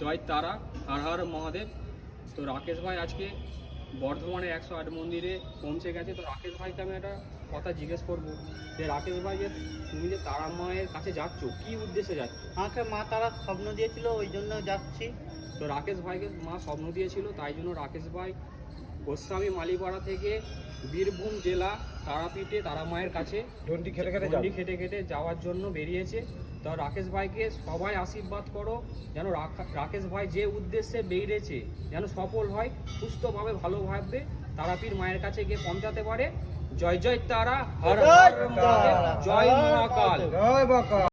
জয় তারা হর হর মহাদেব। তো রাকেশ ভাই আজকে বর্ধমানে একশো আট মন্দিরে পৌঁছে গেছে। তো রাকেশ ভাইকে আমি একটা কথা জিজ্ঞেস করব যে রাকেশ ভাই যে তুমি যে তারা মায়ের কাছে যাচ্ছ কি উদ্দেশ্যে যাচ্ছ? আমাকে মা তারা স্বপ্ন দিয়েছিল ওই জন্য যাচ্ছি। তো রাকেশ ভাইকে মা স্বপ্ন দিয়েছিল তাই জন্য রাকেশ ভাই গোস্বামী মালিপাড়া থেকে বীরভূম জেলা তারাপীঠে তারা মায়ের কাছে ডন্ডি খেটে খেটে গন্ডি খেটে খেটে যাওয়ার জন্য বেরিয়েছে। তো রাকেশ ভাইকে সবাই আশীর্বাদ করো যেন রাকেশ ভাই যে উদ্দেশ্যে বেরিয়েছে যেন সফল হয় সুস্থভাবে ভালোভাবে তারাপীর মায়ের কাছে গিয়ে পৌঁছাতে পারে। জয় জয় তারা হর হর জয় মহাকাল। জয় বাকা